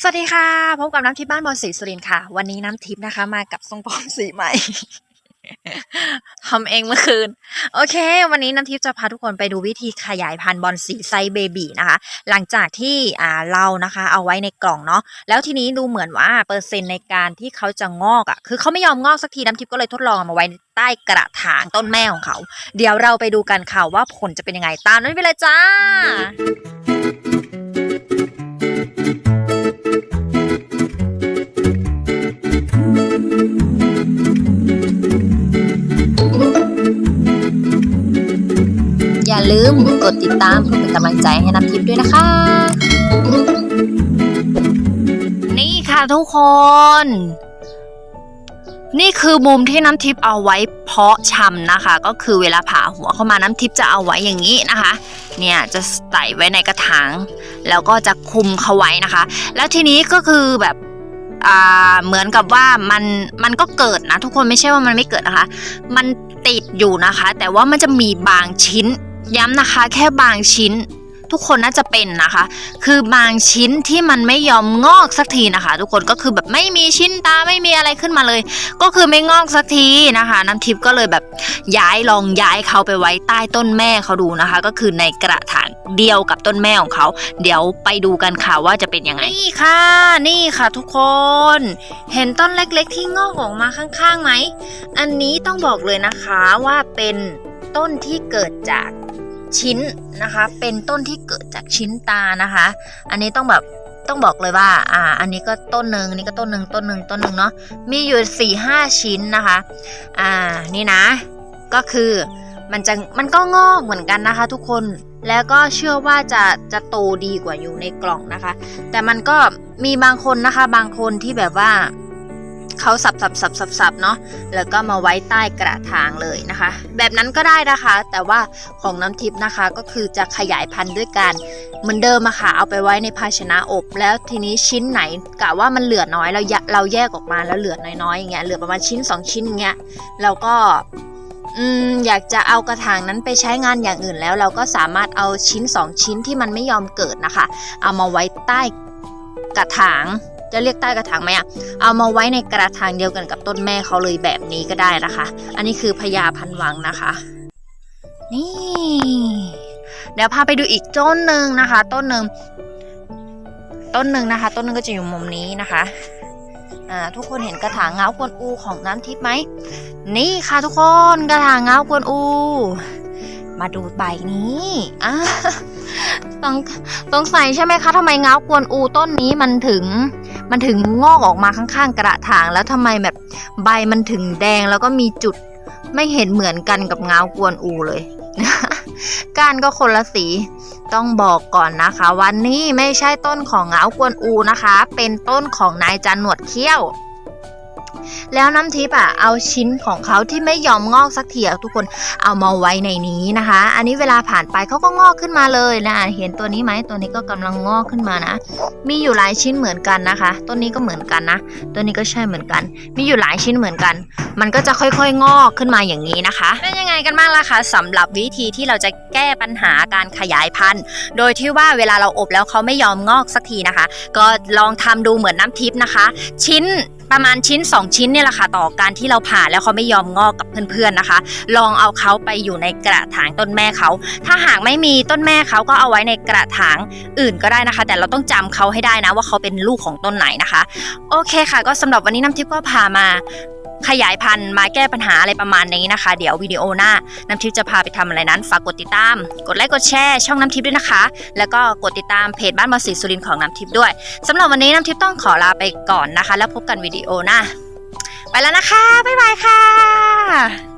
สวัสดีค่ะ พบกับน้ำทิพย์บ้านบอลศรีสุรินค่ะ วันนี้น้ำทิพย์นะคะ มากับทรงผมสีใหม่ ทำเองเมื่อคืน โอเค วันนี้น้ำทิพย์จะพาทุกคนไปดูวิธีขยายพันธุ์บอลสีไซเบบีนะคะ หลังจากที่อ่าเรานะคะ เอาไว้ในกล่องเนาะแล้วทีนี้ดูเหมือนว่าเปอร์เซ็นต์ในการที่เขาจะงอกอะ่ะคือเขาไม่ยอมงอกสักทีน้ำทิพย์ก็เลยทดลองมาไว้ใต้กระถางต้นแม่ของเขา เดี๋ยวเราไปดูกันค่ะว่าผลจะเป็นยังไงตามนั้นไปเลยจ้า ลืมกดติดตามเพื่อเป็นกำลังใจให้น้ำทิพย์ด้วยนะคะ นี่ค่ะทุกคน นี่คือมุมที่น้ำทิพย์เอาไว้เพาะชำนะคะ ก็คือเวลาผ่าหัวเข้ามาน้ำทิพย์จะเอาไว้อย่างนี้นะคะ เนี่ยจะใส่ไว้ในกระถางแล้วก็จะคุมเขาไว้นะคะ แล้วทีนี้ก็คือแบบอ่าเหมือนกับว่ามันมันก็เกิดนะ ทุกคนไม่ใช่ว่ามันไม่เกิดนะคะ มันติดอยู่นะคะ แต่ว่ามันจะมีบางชิ้น ย้ำนะคะแค่บางชิ้นทุกคนน่าจะเป็นนะคะ คือบางชิ้นที่มันไม่ยอมงอกสักทีนะคะ ทุกคนก็คือแบบไม่มีชิ้นตาไม่มีอะไรขึ้นมาเลย ก็คือไม่งอกสักทีนะคะ น้ำทิพย์ก็เลยแบบย้ายลองย้ายเขาไปไว้ใต้ต้นแม่เขาดูนะคะ ก็คือในกระถางเดียวกับต้นแม่ของเขา เดี๋ยวไปดูกันค่ะว่าจะเป็นยังไงนี่ค่ะ นี่ค่ะ ทุกคน เห็นต้นเล็ก ๆ ที่งอกออกมาข้างๆไหมอันนี้ต้องบอกเลยนะคะว่าเป็นต้นที่เกิดจาก ชิ้นนะคะ เป็นต้นที่เกิดจากชิ้นตานะคะ อันนี้ต้องแบบต้องบอกเลยว่า อ่า อันนี้ก็ต้นหนึ่งนนี่ก็ต้นหนึ่งต้นหนึ่งต้นหนึ่งเนาะ มีอยู่สี่ห้าชิ้นนะคะ อ่า นี่นะ ก็คือมันจะมันก็งอกเหมือนกันนะคะ ทุกคน แล้วก็เชื่อว่าจะจะโตดีกว่าอยู่ในกล่องนะคะ แต่มันก็มีบางคนนะคะ บางคนที่แบบว่า เขาสับสับสับสับสับเนาะแล้วก็มาไว้ใต้กระถางเลยนะคะ แบบนั้นก็ได้นะคะ แต่ว่าของน้ำทิพย์นะคะก็คือจะขยายพันธุ์ด้วยการเหมือนเดิมอะค่ะเอาไปไว้ในภาชนะอบ แล้วทีนี้ชิ้นไหนกะว่ามันเหลือน้อยเราแยเราแยกออกมาแล้วเหลือน้อยๆอย่างเงี้ยเหลือประมาณชิ้น 2 ชิ้นอย่างเงี้ยเราก็อืมอยากจะเอากระถางนั้นไปใช้งานอย่างอื่นแล้ว เราก็สามารถเอาชิ้น 2 ชิ้นที่มันไม่ยอมเกิดนะคะ เอามาไว้ใต้กระถาง จะเรียกใต้กระถางไหมอะเอามาไว้ในกระถางเดียวกันกับต้นแม่เขาเลยแบบนี้ก็ได้นะคะ อันนี้คือพญาพันวังนะคะ นี่เดี๋ยวพาไปดูอีกต้นหนึ่งนะคะ ต้นหนึ่งต้นหนึ่งนะคะ ต้นหนึ่งก็จะอยู่มุมนี้นะคะอ่าทุกคนเห็นกระถางเงากวนอูของน้ำทิพย์ไหม นี่ค่ะทุกคนกระถางเงากวนอู มาดูใบนี้ต้องสงสัยใช่ไหมคะทำไมเงากวนอูต้นนี้มันถึง มันถึงงอกออกมาข้างๆ กระถาง แล้วทำไมแบบใบมันถึงแดงแล้วก็มีจุดไม่เห็นเหมือนกันกับเงากวนอูเลย ก้านก็คนละสี ต้องบอกก่อนนะคะ วันนี้ไม่ใช่ต้นของเงากวนอูนะคะ เป็นต้นของนายจันหนวดเขี้ยว แล้วน้ำทิพย์อะเอาชิ้นของเขาที่ไม่ยอมงอกสักทีอะทุกคนเอามาไว้ในนี้นะคะ อันนี้เวลาผ่านไปเขาก็งอกขึ้นมาเลยนะเห็นตัวนี้ไหมตัวนี้ก็กำลังงอกขึ้นมานะ มีอยู่หลายชิ้นเหมือนกันนะคะ ต้นนี้ก็เหมือนกันนะตัวนี้ก็ใช่เหมือนกัน มีอยู่หลายชิ้นเหมือนกัน มันก็จะค่อยๆ งอกขึ้นมาอย่างนี้นะคะเป็นยังไงกันบ้างล่ะคะสำหรับวิธีที่เราจะแก้ปัญหาการขยายพันธุ์ โดยที่ว่าเวลาเราอบแล้วเขาไม่ยอมงอกสักทีนะคะ ก็ลองทำดูเหมือนน้ำทิพย์นะคะ ชิ้น ประมาณชิ้น 2 ชิ้นเนี่ยแหละค่ะต่อการที่เราผ่าแล้วเขาไม่ยอมงอกกับเพื่อนๆนะคะ ลองเอาเขาไปอยู่ในกระถางต้นแม่เขา ถ้าหากไม่มีต้นแม่เขาก็เอาไว้ในกระถางอื่นก็ได้นะคะ แต่เราต้องจำเขาให้ได้นะว่าเขาเป็นลูกของต้นไหนนะคะ โอเคค่ะ ก็สำหรับวันนี้น้ำทิพย์ก็พามา ขยายพันธุ์มาแก้ปัญหาอะไรประมาณนี้นะคะ เดี๋ยววิดีโอหน้าน้ำทิพย์จะพาไปทำอะไรนั้น ฝากกดติดตาม กดไลค์กดแชร์ช่องน้ำทิพย์ด้วยนะคะ แล้วก็กดติดตามเพจบ้านมอสีสุรินของน้ำทิพย์ด้วยสำหรับวันนี้น้ำทิพย์ต้องขอลาไปก่อนนะคะ แล้วพบกันวิดีโอหน้าไปแล้วนะคะบ๊ายบายค่ะ